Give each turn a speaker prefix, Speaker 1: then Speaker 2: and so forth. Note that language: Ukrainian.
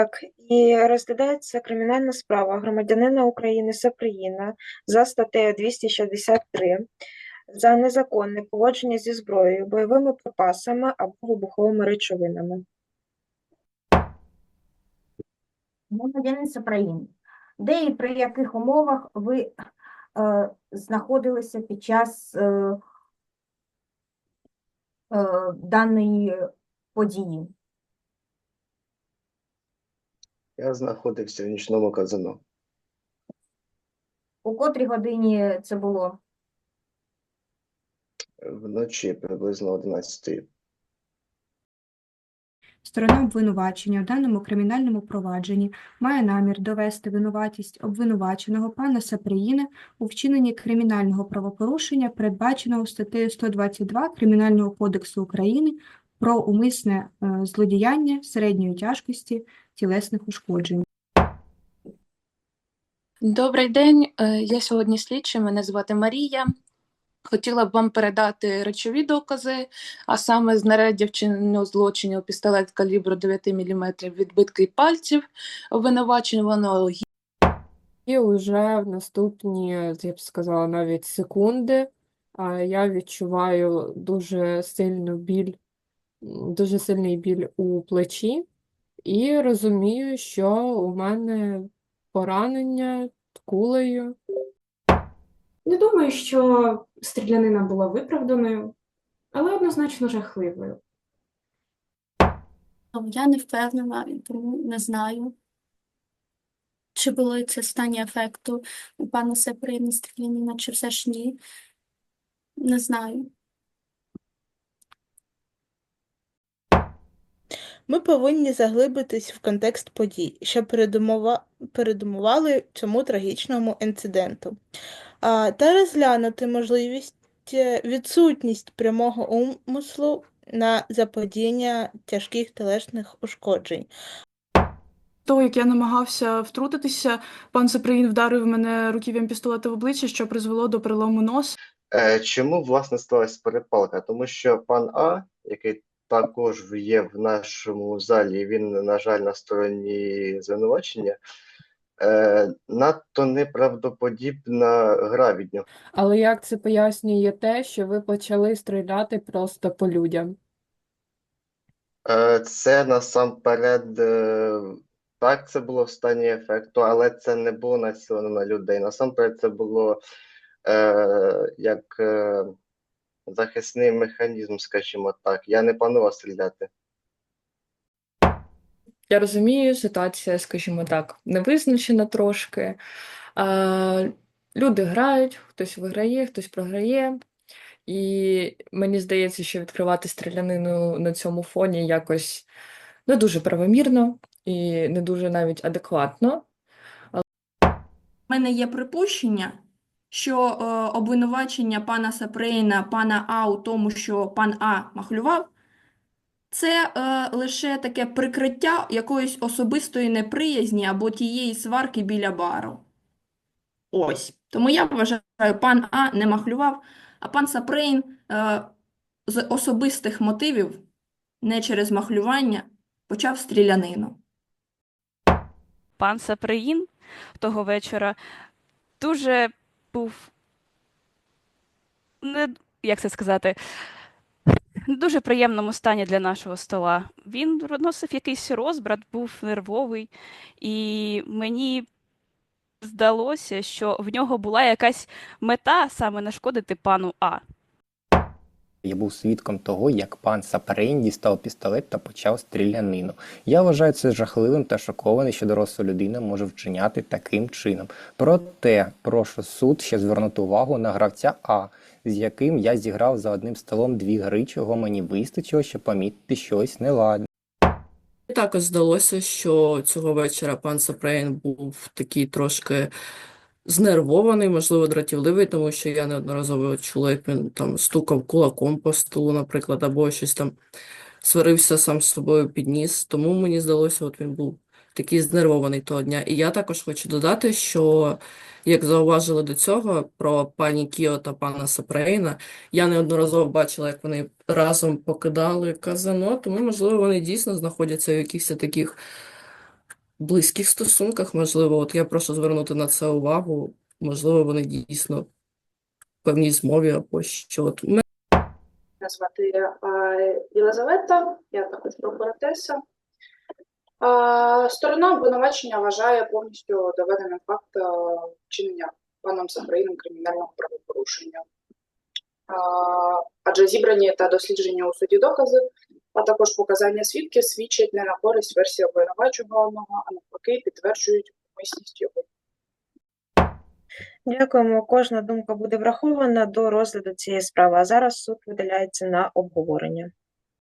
Speaker 1: Так, і розглядається кримінальна справа громадянина України Сапріїна за статтею 263 за незаконне поводження зі зброєю, бойовими припасами або вибуховими речовинами.
Speaker 2: Громадянин Сапраїн, де і при яких умовах ви е, знаходилися під час е, е, даної події?
Speaker 3: Я знаходився в нічному казино.
Speaker 2: У котрій годині це було?
Speaker 3: Вночі приблизно 11
Speaker 4: Сторона обвинувачення у даному кримінальному провадженні має намір довести винуватість обвинуваченого пана Сапріїна у вчиненні кримінального правопорушення, передбаченого статтею 122 Кримінального кодексу України про умисне е, злодіяння середньої тяжкості тілесних ушкоджень.
Speaker 5: Добрий день, е, я сьогодні слідча, мене звати Марія. Хотіла б вам передати речові докази, а саме знаряддя вчиненого злочинів, пістолет калібру 9 мм, відбитки пальців обвинувачуваного,
Speaker 6: І вже в наступні, я б сказала, навіть секунди, я відчуваю дуже сильну біль, дуже сильний біль у плечі, і розумію, що у мене поранення кулею.
Speaker 7: Не думаю, що стрілянина була виправданою, але однозначно жахливою.
Speaker 8: Я не впевнена, тому не знаю, чи були це стані ефекту у пана Сеприна Стрілянина, чи все ж ні. Не знаю.
Speaker 9: Ми повинні заглибитись в контекст подій, що передумова... передумували цьому трагічному інциденту, а, та розглянути можливість е, відсутність прямого умислу на заподіяння тяжких тілесних ушкоджень.
Speaker 10: Того, як я намагався втрутитися, пан Сапріїн вдарив мене руків'ям пістолета в обличчя, що призвело до перелому носа.
Speaker 3: Е, Чому, власне, сталася перепалка? Тому що пан А, який також є в нашому залі, він, на жаль, на стороні звинувачення, е, надто неправдоподібна гра від нього.
Speaker 6: Але як це пояснює те, що ви почали стріляти просто по людям?
Speaker 3: Е, Це насамперед, е, так, це було в стані ефекту, але це не було націлено на людей. Насамперед, це було е, як е, захисний механізм, скажімо так. Я не планував стріляти.
Speaker 6: Я розумію, ситуація, скажімо так, невизначена трошки. А, люди грають, хтось виграє, хтось програє. І мені здається, що відкривати стрілянину на цьому фоні якось не дуже правомірно і не дуже навіть адекватно.
Speaker 11: У мене є припущення, що е, обвинувачення пана Сапрейна, пана А у тому, що пан А махлював, це е, лише таке прикриття якоїсь особистої неприязні або тієї сварки біля бару. Ось. Тому я вважаю, пан А не махлював, а пан Сапрейн е, з особистих мотивів, не через махлювання, почав стрілянину.
Speaker 12: Пан Саприїн того вечора дуже був не, як це сказати, в дуже приємному стані для нашого стола. Він носив якийсь розбрат, був нервовий, і мені здалося, що в нього була якась мета саме нашкодити пану А.
Speaker 13: Я був свідком того, як пан Сапрейн дістав пістолет та почав стрілянину. Я вважаю це жахливим та шокований, що доросла людина може вчиняти таким чином. Проте прошу суд ще звернути увагу на гравця А, з яким я зіграв за одним столом дві гри, чого мені вистачило, щоб помітити щось неладне.
Speaker 14: Також здалося, що цього вечора пан Сапрейн був такий трошки знервований, можливо, дратівливий, тому що я неодноразово чула, як він там стукав кулаком по столу, наприклад, або щось там сварився сам з собою підніс. Тому мені здалося, от він був такий знервований того дня. І я також хочу додати, що, як зауважили до цього про пані Кіо та пана Сапрейна, я неодноразово бачила, як вони разом покидали казино, тому, можливо, вони дійсно знаходяться в якихось таких близьких стосунках, можливо, от я прошу звернути на це увагу. Можливо, вони дійсно в певній змові або що. От
Speaker 15: Мене звати е, Єлизавета, я також прокуратеса. Е, Сторона обвинувачення вважає повністю доведеним факт е, вчинення паном Сафраїном кримінального правопорушення. Адже зібрані та досліджені у суді докази, а також показання свідків свідчать не на користь версії обвинувачуваного, а навпаки підтверджують умисність його
Speaker 1: Дякуємо. Кожна думка буде врахована до розгляду цієї справи. А зараз суд виділяється на обговорення.